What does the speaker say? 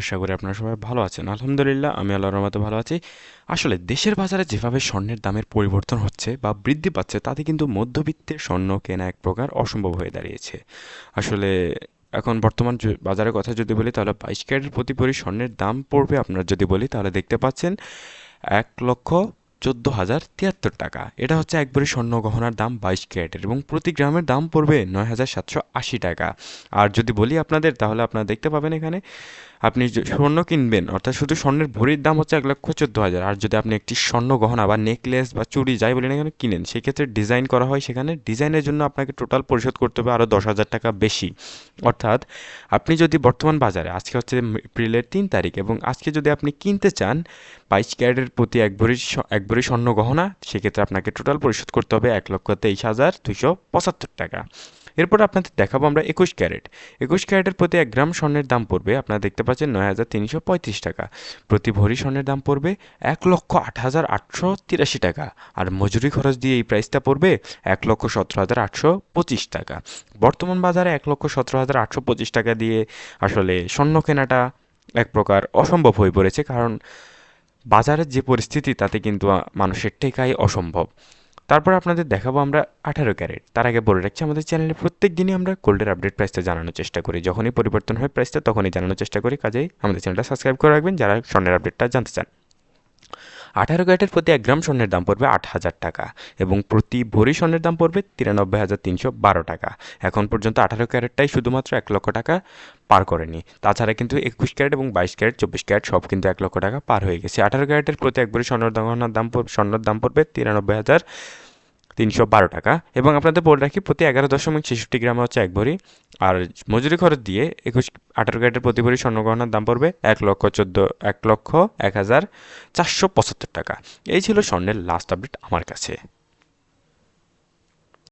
আশা করি আপনারা সবাই ভালো আছেন। আলহামদুলিল্লাহ, আমি আল্লাহর রহমতে ভালো আছি। আসলে দেশের বাজারে যেভাবে স্বর্ণের দামের পরিবর্তন হচ্ছে বা বৃদ্ধি পাচ্ছে, তাতে কিন্তু মধ্যবিত্তের স্বর্ণ কেনা এক প্রকার অসম্ভব হয়ে দাঁড়িয়েছে। আসলে এখন বর্তমান বাজারের কথা যদি বলি, তাহলে বাইশ ক্যারেটের প্রতি ভরি স্বর্ণের দাম পড়বে আপনারা যদি বলি, তাহলে দেখতে পাচ্ছেন এক লক্ষ চোদ্দ হাজার তিয়াত্তর টাকা। এটা হচ্ছে এক ভরি স্বর্ণ গহনার দাম বাইশ ক্যারেটের এবং প্রতি গ্রামের দাম পড়বে নয় হাজার সাতশো আশি টাকা। আর যদি বলি আপনাদের, তাহলে আপনারা দেখতে পাবেন এখানে আপনি স্বর্ণ কিনবেন, অর্থাৎ শুধু স্বর্ণের ভরির দাম হচ্ছে এক লক্ষ চোদ্দ হাজার। আর যদি আপনি একটি স্বর্ণ গহনা বা নেকলেস বা চুড়ি, যাই বলি না কেন, কিনেন, সেক্ষেত্রে ডিজাইন করা হয় সেখানে। ডিজাইনের জন্য আপনাকে টোটাল পরিশোধ করতে হবে আরও দশ হাজার টাকা বেশি। অর্থাৎ আপনি যদি বর্তমান বাজারে, আজকে হচ্ছে এপ্রিলের তিন তারিখ, এবং আজকে যদি আপনি কিনতে চান বাইশ ক্যারেটের প্রতি এক ভরি এক ভরি স্বর্ণ গহনা, সেক্ষেত্রে আপনাকে টোটাল পরিশোধ করতে হবে এক লক্ষ তেইশ হাজার দুইশো পঁচাত্তর টাকা। এরপর আপনাদের দেখাবো আমরা একুশ ক্যারেট। একুশ ক্যারেটের প্রতি এক গ্রাম স্বর্ণের দাম পড়বে, আপনারা দেখতে পাচ্ছেন নয় হাজার তিনশো পঁয়ত্রিশ টাকা। প্রতি ভরি স্বর্ণের দাম পড়বে এক লক্ষ আট হাজার আটশো তিরাশি টাকা। আর মজুরি খরচ দিয়ে এই প্রাইসটা পড়বে এক লক্ষ সতেরো হাজার আটশো পঁচিশ টাকা। বর্তমান বাজারে এক লক্ষ সতেরো হাজার আটশো পঁচিশ টাকা দিয়ে আসলে স্বর্ণ কেনাটা এক প্রকার অসম্ভব হয়ে পড়েছে, কারণ বাজারের যে পরিস্থিতি তাতে কিন্তু মানুষের টেকাই অসম্ভব। তারপর আপনাদের দেখাবো আমরা আঠারো ক্যারেট। তার আগে বলে রাখছি, আমাদের চ্যানেলে প্রত্যেক দিনই আমরা গোল্ডের আপডেট প্রাইসটা জানানোর চেষ্টা করি। যখনই পরিবর্তন হয় প্রাইসটা তখনই জানানোর চেষ্টা করি। কাজেই আমাদের চ্যানেলটা সাবস্ক্রাইব করে রাখবেন, যারা স্বর্ণের আপডেটটা জানতে চান। আঠারো ক্যারেটের প্রতি এক গ্রাম স্বর্ণের দাম পড়বে আট হাজার টাকা এবং প্রতি ভরি স্বর্ণের দাম পড়বে তিরানব্বই হাজার তিনশো বারো টাকা। এখন পর্যন্ত আঠারো ক্যারেটটাই শুধুমাত্র এক লক্ষ টাকা পার করেনি। তাছাড়া কিন্তু একুশ ক্যারেট এবং বাইশ ক্যারেট, চব্বিশ ক্যারেট সব কিন্তু এক লক্ষ টাকা পার হয়ে গেছে। আঠারো ক্যারেটের প্রতি এক ভরি স্বর্ণের দাম পড়বে স্বর্ণের দাম পড়বে তিরানব্বই হাজার তিনশো বারো টাকা। এবং আপনাদের বলে রাখি, প্রতি এগারো দশমিক ছেষট্টি গ্রাম হচ্ছে এক ভরি। আর মজুরি খরচ দিয়ে একুশ, আঠারো ক্যারেটের প্রতি ভরি স্বর্ণ গহনার দাম পড়বে এক লক্ষ চোদ্দ, এক লক্ষ এক হাজার চারশো পঁচাত্তর টাকা। এই ছিল স্বর্ণের লাস্ট আপডেট আমার কাছে।